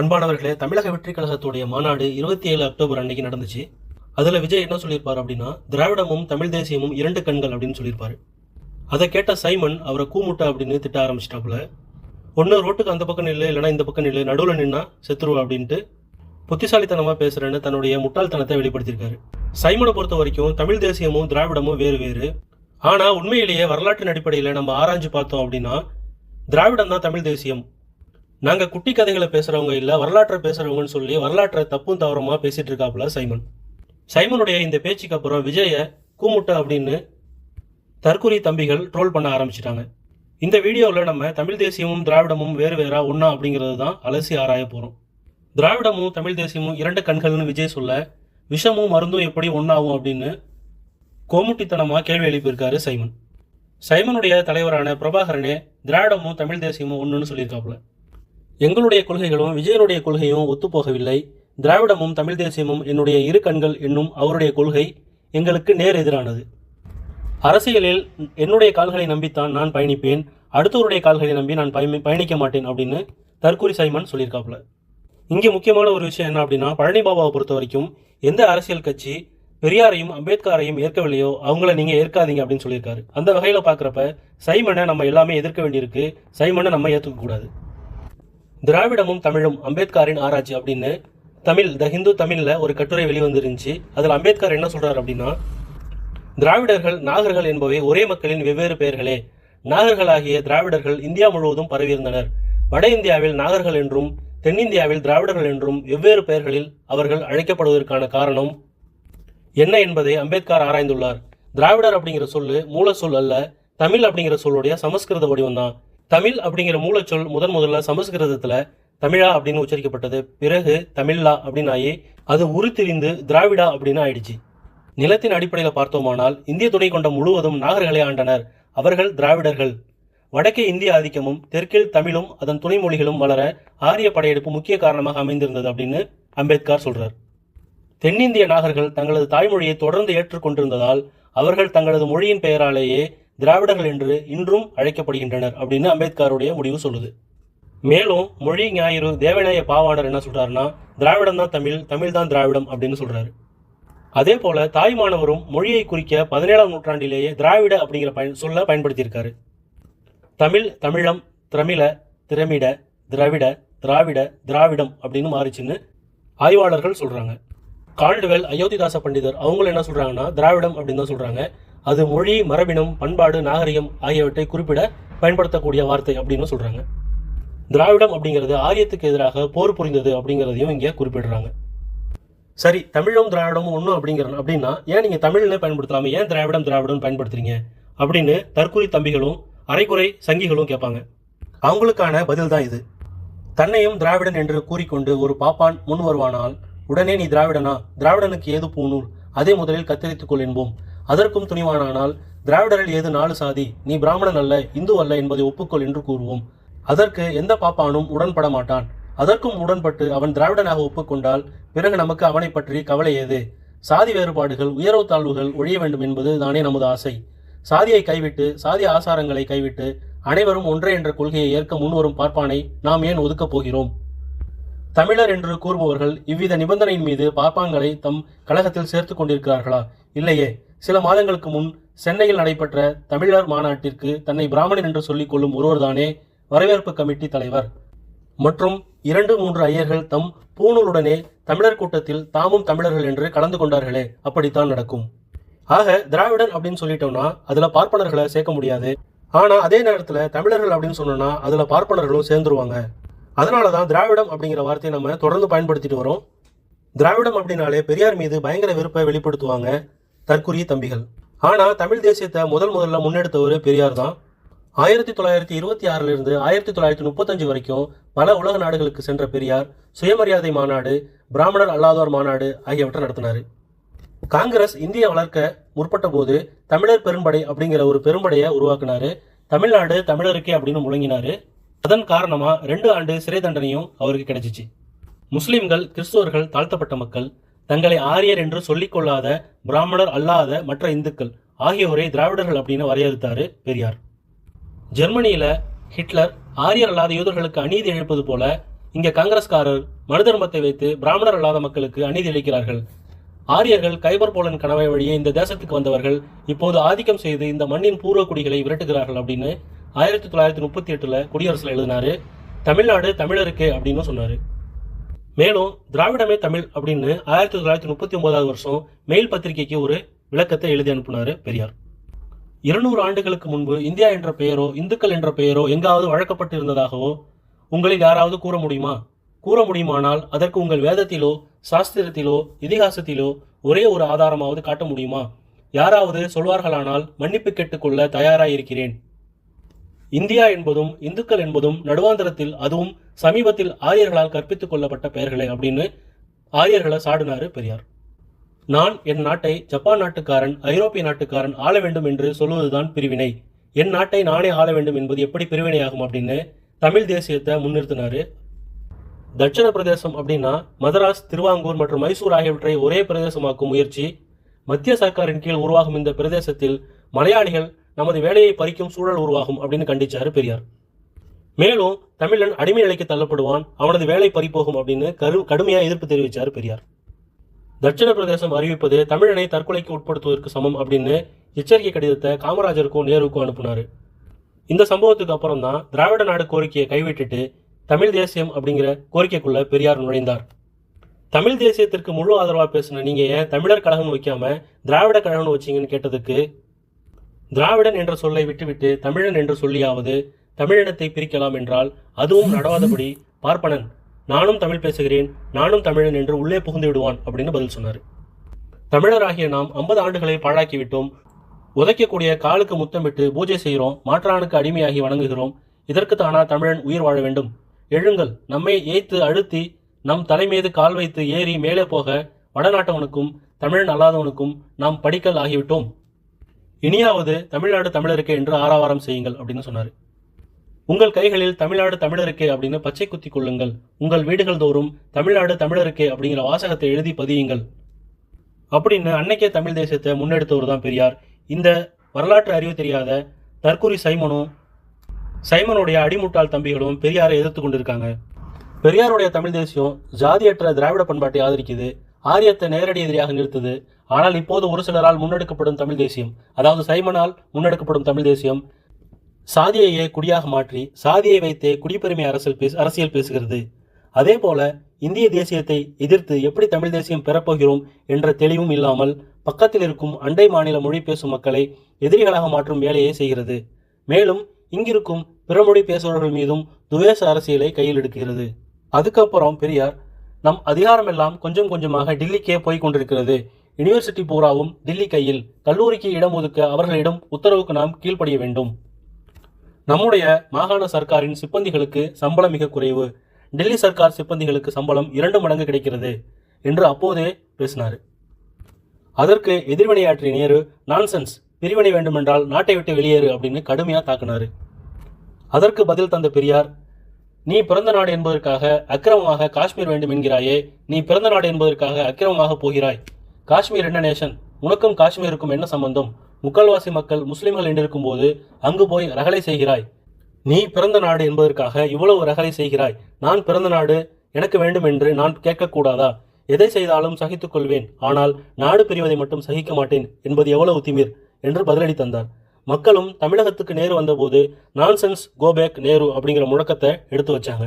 அன்பானவர்களே தமிழக வெற்றி கழகத்துடைய மாநாடு இருபத்தி ஏழு அக்டோபர் அன்னைக்கு நடந்துச்சு. அதில் விஜய் என்ன சொல்லியிருப்பார் அப்படின்னா திராவிடமும் தமிழ் தேசியமும் இரண்டு கண்கள் அப்படின்னு சொல்லியிருப்பார். அதை கேட்ட சைமன் அவரை கூமுட்டை அப்படின்னு திட்ட ஆரம்பிச்சிட்டாப்புல. ஒன்று ரோட்டுக்கு அந்த பக்கம் நில்லு இல்லைனா இந்த பக்கம் நில்லு நடுவில் நின்னா செத்துருவா அப்படின்ட்டு புத்திசாலித்தனமாக பேசுகிறேன்னு தன்னுடைய முட்டாள்தனத்தை வெளிப்படுத்தியிருக்காரு. சைமனை பொறுத்த வரைக்கும் தமிழ் தேசியமும் திராவிடமும் வேறு வேறு. ஆனால் உண்மையிலேயே வரலாற்றின் அடிப்படையில் நம்ம ஆராய்ஞ்சு பார்த்தோம் அப்படின்னா திராவிடம் தான் தமிழ் தேசியம். நாங்கள் குட்டி கதைகளை பேசுகிறவங்க இல்லை வரலாற்றை பேசுகிறவங்கன்னு சொல்லி வரலாற்றை தப்பும் தவறமாக பேசிகிட்டு இருக்காப்புல சைமன். சைமனுடைய இந்த பேச்சுக்கு அப்புறம் விஜயை கூமுட்டை அப்படின்னு தற்குறி தம்பிகள் ட்ரோல் பண்ண ஆரம்பிச்சிட்டாங்க. இந்த வீடியோவில் நம்ம தமிழ் தேசியமும் திராவிடமும் வேறு வேறா ஒன்றா அப்படிங்கிறது தான் அலசி ஆராய போகிறோம் திராவிடமும் தமிழ் தேசியமும் இரண்டு கண்கள்னு விஜய் சொல்ல விஷமும் மருந்தும் எப்படி ஒன்றாகும் அப்படின்னு கோமுட்டித்தனமாக கேள்வி எழுப்பியிருக்காரு சைமன். சைமனுடைய தலைவரான பிரபாகரனே திராவிடமும் தமிழ் தேசியமும் ஒன்றுன்னு சொல்லியிருக்காப்புல. எங்களுடைய கொள்கைகளும் விஜயனுடைய கொள்கையும் ஒத்துப்போகவில்லை. திராவிடமும் தமிழ் தேசியமும் என்னுடைய இரு கண்கள் என்னும் அவருடைய கொள்கை எங்களுக்கு நேர் எதிரானது. அரசியலில் என்னுடைய கால்களை நம்பித்தான் நான் பயணிப்பேன். அடுத்தவருடைய கால்களை நம்பி நான் பயணி பயணிக்க மாட்டேன் அப்படின்னு தற்கூரி சைமன் சொல்லியிருக்காப்புல. இங்கே முக்கியமான ஒரு விஷயம் என்ன அப்படின்னா பழனி பாபாவை பொறுத்த வரைக்கும் எந்த அரசியல் கட்சி பெரியாரையும் அம்பேத்கரையும் ஏற்கவில்லையோ அவங்கள நீங்கள் ஏற்காதீங்க அப்படின்னு சொல்லியிருக்காரு. அந்த வகையில் பார்க்குறப்ப சைமனை நம்ம எல்லாமே எதிர்க்க வேண்டியிருக்கு. சைமனை நம்ம ஏற்றுக்கக்கூடாது திராவிடமும் தமிழும் அம்பேத்கரின் ஆராய்ச்சி அப்படின்னு தமிழ் த ஹிந்து தமிழில் ஒரு கட்டுரை வெளிவந்துருந்துச்சு. அதில் அம்பேத்கர் என்ன சொல்கிறார் அப்படின்னா திராவிடர்கள் நாகர்கள் என்பவை ஒரே மக்களின் வெவ்வேறு பெயர்களே. நாகர்களாகிய திராவிடர்கள் இந்தியா முழுவதும் பரவியிருந்தனர். வட இந்தியாவில் நாகர்கள் என்றும் தென்னிந்தியாவில் திராவிடர்கள் என்றும் வெவ்வேறு பெயர்களில் அவர்கள் அழைக்கப்படுவதற்கான காரணம் என்ன என்பதை அம்பேத்கர் ஆராய்ந்துள்ளார். திராவிடர் அப்படிங்கிற சொல்லு மூல சொல் அல்ல தமிழ் அப்படிங்கிற சொல்லுடைய சமஸ்கிருத வடிவம் தான் தமிழ் அப்படிங்கிற மூலச்சொல் முதன் முதல்ல சமஸ்கிருதத்துல தமிழா அப்படின்னு உச்சரிக்கப்பட்டது. பிறகு தமிழா அப்படின்னு ஆகி அது உருத்திரிந்து திராவிடா அப்படின்னு ஆயிடுச்சு. நிலத்தின் அடிப்படையில் பார்த்தோமானால் இந்திய துணை கொண்ட முழுவதும் நாகர்களை ஆண்டனர். அவர்கள் திராவிடர்கள். வடக்கே இந்திய ஆதிக்கமும் தெற்கில் தமிழும் அதன் துணை மொழிகளும் வளர ஆரிய படையெடுப்பு முக்கிய காரணமாக அமைந்திருந்தது அப்படின்னு அம்பேத்கர் சொல்றார். தென்னிந்திய நாகர்கள் தங்களது தாய்மொழியை தொடர்ந்து ஏற்றுக்கொண்டிருந்ததால் அவர்கள் தங்களது மொழியின் பெயராலேயே திராவிடர்கள் என்று இன்றும் அழைக்கப்படுகின்றனர் அப்படின்னு அம்பேத்கருடைய முடிவு சொல்லுது. மேலும் மொழி ஞாயிறு தேவநாய பாவாணர் என்ன சொல்றாருன்னா திராவிடம் தான் தமிழ் தமிழ் தான் திராவிடம் அப்படின்னு சொல்றாரு. அதே போல தாய்மானவரும் மொழியை குறிக்க பதினேழாம் நூற்றாண்டிலேயே திராவிட அப்படிங்கிற பயன் சொல்ல பயன்படுத்தியிருக்காரு. தமிழ் தமிழம் திரமிழ திரமிட திராவிட திராவிட திராவிடம் அப்படின்னு மாறிச்சுன்னு ஆய்வாளர்கள் சொல்றாங்க. கால்டுவெல் அயோத்திதாச பண்டிதர் அவங்களும் என்ன சொல்றாங்கன்னா திராவிடம் அப்படின்னு தான் சொல்றாங்க. அது மொழி மரபினம் பண்பாடு நாகரிகம் ஆகியவற்றை குறிப்பிட பயன்படுத்தக்கூடிய வார்த்தை அப்படின்னு சொல்றாங்க. திராவிடம் அப்படிங்கிறது ஆரியத்துக்கு எதிராக போர் புரிந்தது அப்படிங்கிறதையும் இங்கே குறிப்பிடுறாங்க. சரி தமிழும் திராவிடமும் ஒன்றும் அப்படிங்கிற அப்படின்னா ஏன் நீங்கள் தமிழ்னு பயன்படுத்தலாமே ஏன் திராவிடம் திராவிடம் பயன்படுத்துறீங்க? அப்படின்னு தற்குறி தம்பிகளும் அரைக்குறை சங்கிகளும் கேட்பாங்க. அவங்களுக்கான பதில் தான் இது. தன்னையும் திராவிடன் என்று கூறிக்கொண்டு ஒரு பாப்பான் முன் வருவானால் உடனே நீ திராவிடனா? திராவிடனுக்கு ஏது பூணூல் அதே முதலில் கத்தரித்துக் கொள் என்போம். அதற்கும் துணிவானானால் திராவிடரில் ஏது நாலு சாதி? நீ பிராமணன் அல்ல இந்து அல்ல என்பதை ஒப்புக்கொள் என்று கூறுவோம். அதற்கு எந்த பாப்பானும் உடன்பட மாட்டான். அதற்கும் உடன்பட்டு அவன் திராவிடனாக ஒப்புக்கொண்டால் பிறகு நமக்கு அவனை பற்றி கவலை ஏது? சாதி வேறுபாடுகள் உயர்வு தாழ்வுகள் ஒழிய வேண்டும் என்பது தானே நமது ஆசை. சாதியை கைவிட்டு சாதி ஆசாரங்களை கைவிட்டு அனைவரும் ஒன்றே என்ற கொள்கையை ஏற்க முன்வரும் பார்ப்பானை நாம் ஏன் ஒதுக்கப் போகிறோம்? தமிழர் என்று கூறுபவர்கள் இவ்வித நிபந்தனையின் மீது பார்ப்பான்களை தம் கழகத்தில் சேர்த்துக் கொண்டிருக்கிறார்களா? இல்லையே. சில மாதங்களுக்கு முன் சென்னையில் நடைபெற்ற தமிழர் மாநாட்டிற்கு தன்னை பிராமணன் என்று சொல்லிக் கொள்ளும் ஒருவர்தானே வரவேற்பு கமிட்டி தலைவர். மற்றும் இரண்டு மூன்று ஐயர்கள் தம் பூணூலுடனே தமிழர் கூட்டத்தில் தாமும் தமிழர்கள் என்று கலந்து கொண்டார்களே. அப்படித்தான் நடக்கும். ஆக திராவிடன் அப்படின்னு சொல்லிட்டோம்னா அதுல பார்ப்பனர்களை சேர்க்க முடியாது. ஆனா அதே நேரத்துல தமிழர்கள் அப்படின்னு சொன்னோம்னா அதுல பார்ப்பனர்களும் சேர்ந்துருவாங்க. அதனால தான் திராவிடம் அப்படிங்கிற வார்த்தையை நம்ம தொடர்ந்து பயன்படுத்திட்டு வரோம். திராவிடம் அப்படின்னாலே பெரியார் மீது பயங்கர வெறுப்பை வெளிப்படுத்துவாங்க தற்குரிய தம்பிகள். ஆனால் தமிழ் தேசியத்தை முதல் முதல்ல முன்னெடுத்தவர் பெரியார் தான் ஆயிரத்தி தொள்ளாயிரத்தி இருபத்தி ஆறிலிருந்து ஆயிரத்தி தொள்ளாயிரத்தி முப்பத்தஞ்சு வரைக்கும் பல உலக நாடுகளுக்கு சென்ற பெரியார் சுயமரியாதை மாநாடு பிராமணர் அல்லாதோர் மாநாடு ஆகியவற்றை நடத்தினார். காங்கிரஸ் இந்திய வளர்க்க முற்பட்ட போது தமிழர் பெரும்படை அப்படிங்கிற ஒரு பெரும்படையை உருவாக்குனாரு. தமிழ்நாடு தமிழருக்கே அப்படின்னு முழங்கினாரு. அதன் காரணமா ரெண்டு ஆண்டு சிறை தண்டனையும் அவருக்கு கிடைச்சிச்சு. முஸ்லிம்கள் கிறிஸ்துவர்கள் தாழ்த்தப்பட்ட மக்கள் தங்களை ஆரியர் என்று சொல்லிக்கொள்ளாத பிராமணர் அல்லாத மற்ற இந்துக்கள் ஆகியோரை திராவிடர்கள் அப்படின்னு வரையறுத்தாரு பெரியார். ஜெர்மனியில ஹிட்லர் ஆரியர் அல்லாத யூதர்களுக்கு அநீதி இழைப்பது போல இங்க காங்கிரஸ்காரர் மனு தர்மத்தை வைத்து பிராமணர் அல்லாத மக்களுக்கு அநீதி இழைக்கிறார்கள் ஆரியர்கள் கைபர் போலன் கணவை வழியே இந்த தேசத்துக்கு வந்தவர்கள் இப்போது ஆதிக்கம் செய்து இந்த மண்ணின் பூர்வ குடிகளை விரட்டுகிறார்கள் அப்படின்னு ஆயிரத்தி தொள்ளாயிரத்தி முப்பத்தி எட்டில் குடியரசில் எழுதினார் தமிழ்நாடு தமிழருக்கு அப்படின்னு சொன்னார். மேலும் திராவிடமே தமிழ் அப்படின்னு ஆயிரத்தி தொள்ளாயிரத்தி முப்பத்தி ஒன்பதாவது வருஷம் மெயில் பத்திரிகைக்கு ஒரு விளக்கத்தை எழுதி அனுப்பினாரு பெரியார். இருநூறு ஆண்டுகளுக்கு முன்பு இந்தியா என்ற பெயரோ இந்துக்கள் என்ற பெயரோ எங்காவது வழக்கப்பட்டு இருந்ததாகவோ உங்களில் யாராவது கூற முடியுமா? கூற முடியுமானால் அதற்கு உங்கள் வேதத்திலோ சாஸ்திரத்திலோ இதிகாசத்திலோ ஒரே ஒரு ஆதாரமாவது காட்ட முடியுமா? யாராவது சொல்வார்களானால் மன்னிப்பு கேட்டுக்கொள்ள தயாராயிருக்கிறேன். இந்தியா என்பதும் இந்துக்கள் என்பதும் நடுவாந்தரத்தில் அதுவும் சமீபத்தில் ஆரியர்களால் கற்பித்துக் கொள்ளப்பட்ட பெயர்களே அப்படின்னு ஆரியர்களை சாடினாரு பெரியார். நான் என் நாட்டை ஜப்பான் நாட்டுக்காரன் ஐரோப்பிய நாட்டுக்காரன் ஆள வேண்டும் என்று சொல்லுவதுதான் பிரிவினை. என் நாட்டை நானே ஆள வேண்டும் என்பது எப்படி பிரிவினையாகும் அப்படின்னு தமிழ் தேசியத்தை முன்னிறுத்தினாரு. தட்சிண பிரதேசம் அப்படின்னா மதராஸ் திருவாங்கூர் மற்றும் மைசூர் ஆகியவற்றை ஒரே பிரதேசமாக்கும் முயற்சி. மத்திய சர்க்காரின் கீழ் உருவாகும் இந்த பிரதேசத்தில் மலையாளிகள் நமது வேலையை பறிக்கும் சூழல் உருவாகும் அப்படின்னு கண்டிச்சாரு பெரியார். மேலும் தமிழன் அடிமை நிலைக்கு தள்ளப்படுவான் அவனது வேலை பறிப்போகும் அப்படின்னு கரு கடுமையாக எதிர்ப்பு தெரிவித்தார் பெரியார். தட்சிண பிரதேசம் அறிவிப்பது தமிழனை தற்கொலைக்கு உட்படுத்துவதற்கு சமம் அப்படின்னு எச்சரிக்கை கடிதத்தை காமராஜருக்கும் நேருக்கும் அனுப்புனாரு. இந்த சம்பவத்துக்கு அப்புறம் தான் திராவிட நாடு கோரிக்கையை கைவிட்டுட்டு தமிழ் தேசியம் அப்படிங்கிற கோரிக்கைக்குள்ள பெரியார் நுழைந்தார். தமிழ் தேசியத்திற்கு முழு ஆதரவாக பேசின நீங்கள் ஏன் தமிழர் கழகம் வைக்காம திராவிட கழகம்னு வச்சீங்கன்னு கேட்டதுக்கு திராவிடன் என்ற சொல்லை விட்டுவிட்டு தமிழன் என்று சொல்லியாவது தமிழினத்தை பிரிக்கலாம் என்றால் அதுவும் நடவாதபடி பார்ப்பனன் நானும் தமிழ் பேசுகிறேன் நானும் தமிழன் என்று உள்ளே புகுந்து விடுவான் அப்படின்னு பதில் சொன்னார். தமிழராகிய நாம் ஐம்பது ஆண்டுகளை பாழாக்கிவிட்டோம் உதைக்கக்கூடிய காலுக்கு முத்தமிட்டு பூஜை செய்கிறோம் மாற்றானுக்கு அடிமையாகி வணங்குகிறோம். இதற்கு தானா தமிழன் உயிர் வாழ வேண்டும். எழுங்கள் நம்மை ஏய்த்து அழுத்தி நம் தலைமீது கால் வைத்து ஏறி மேலே போக வடநாட்டவனுக்கும் தமிழன் அல்லாதவனுக்கும் நாம் படிக்கல் ஆகிவிட்டோம். இனியாவது தமிழ்நாடு தமிழருக்கு என்று ஆராவாரம் செய்யுங்கள் அப்படின்னு சொன்னார். உங்கள் கைகளில் தமிழ்நாடு தமிழருக்கே அப்படின்னு பச்சை குத்தி கொள்ளுங்கள். உங்கள் வீடுகள் தோறும் தமிழ்நாடு தமிழருக்கே அப்படிங்கிற வாசகத்தை எழுதி பதியுங்கள். அப்படின்னு அன்னைக்கே தமிழ் தேசியத்தை முன்னெடுத்தவர் தான் பெரியார். இந்த வரலாற்று அறிவு தெரியாத தற்கூரி சைமனும் சைமனுடைய அடிமுட்டாள் தம்பிகளும் பெரியாரை எதிர்த்து கொண்டிருக்காங்க. பெரியாருடைய தமிழ் தேசியம் ஜாதியற்ற திராவிட பண்பாட்டை ஆதரிக்குது ஆரியத்தை நேரடி எதிரியாக நிறுத்துது ஆனால் இப்போது ஒரு சிலரால் முன்னெடுக்கப்படும் தமிழ் தேசியம் அதாவது சைமனால் முன்னெடுக்கப்படும் தமிழ் தேசியம் சாதியையே குடியாக மாற்றி சாதியை வைத்தே குடிப்பெருமை அரசியல் பேச அரசியல் பேசுகிறது. அதே போல இந்திய தேசியத்தை எதிர்த்து எப்படி தமிழ் தேசியம் பெறப்போகிறோம் என்ற தெளிவும் இல்லாமல் பக்கத்தில் இருக்கும் அண்டை மாநில மொழி பேசும் மக்களை எதிரிகளாக மாற்றும் வேலையை செய்கிறது. மேலும் இங்கிருக்கும் பிற மொழி பேசுபவர்கள் மீதும் துவேச அரசியலை கையில் எடுக்கிறது. அதுக்கப்புறம் பெரியார் நம் அதிகாரமெல்லாம் கொஞ்சம் கொஞ்சமாக டில்லிக்கே போய் கொண்டிருக்கிறது. யூனிவர்சிட்டி பூராவும் தில்லி கையில் கல்லூரிக்கு இடம் ஒதுக்க அவர்களிடம் உத்தரவுக்கு நாம் கீழ்ப்படிய வேண்டும். நம்முடைய மாகாண சர்க்காரின் சிப்பந்திகளுக்கு சம்பளம் மிக குறைவு. டெல்லி சர்க்கார் சிப்பந்திகளுக்கு சம்பளம் இரண்டு மடங்கு கிடைக்கிறது என்று அப்போதே பேசினார். அதற்கு எதிர்வினையாற்றிய நேரு நான்சென்ஸ் பிரிவினை வேண்டுமென்றால் நாட்டை விட்டு வெளியேறு அப்படின்னு கடுமையாக தாக்கினார். அதற்கு பதில் தந்த பெரியார் நீ பிறந்த நாடு என்பதற்காக அக்கிரமமாக காஷ்மீர் வேண்டும் என்கிறாயே நீ பிறந்த நாடு என்பதற்காக அக்கிரமமாக போகிறாய். காஷ்மீர் என்ன நேஷன் உனக்கும் காஷ்மீருக்கும் என்ன சம்பந்தம்? முக்கால்வாசி மக்கள் முஸ்லிம்கள் என்றிருக்கும் போது அங்கு போய் ரகலை செய்கிறாய். நீ பிறந்த நாடு என்பதற்காக இவ்வளவு ரகலை செய்கிறாய். நான் பிறந்த நாடு எனக்கு வேண்டும் என்று நான் கேட்கக்கூடாதா? எதை செய்தாலும் சகித்துக் கொள்வேன். ஆனால் நாடு பிரிவதை மட்டும் சகிக்க மாட்டேன் என்பது எவ்வளவு திமிர் என்று பதிலடி தந்தார். மக்களும் தமிழகத்துக்கு நேரு வந்தபோது நான்சென்ஸ் கோபேக் நேரு அப்படிங்கிற முழக்கத்தை எடுத்து வச்சாங்க.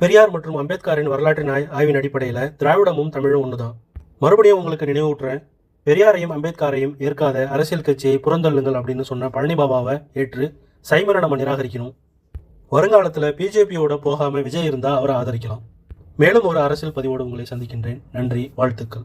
பெரியார் மற்றும் அம்பேத்கரின் வரலாற்றின் நாய் ஆய்வின் அடிப்படையில் திராவிடமும் தமிழும் ஒன்றுதான் மறுபடியும் உங்களுக்கு நினைவூட்டுறேன். பெரியாரையும் அம்பேத்கரையும் ஏற்காத அரசியல் கட்சியை புறந்தள்ளுங்கள் அப்படின்னு சொன்ன பழனி பாபாவை ஏற்று சைமரை நம்ம நிராகரிக்கணும். வருங்காலத்தில் பிஜேபியோட போகாமல் விஜய் இருந்தால் அவரை ஆதரிக்கலாம். மேலும் ஒரு அரசியல் பதிவோடு உங்களை சந்திக்கின்றேன். நன்றி வாழ்த்துக்கள்.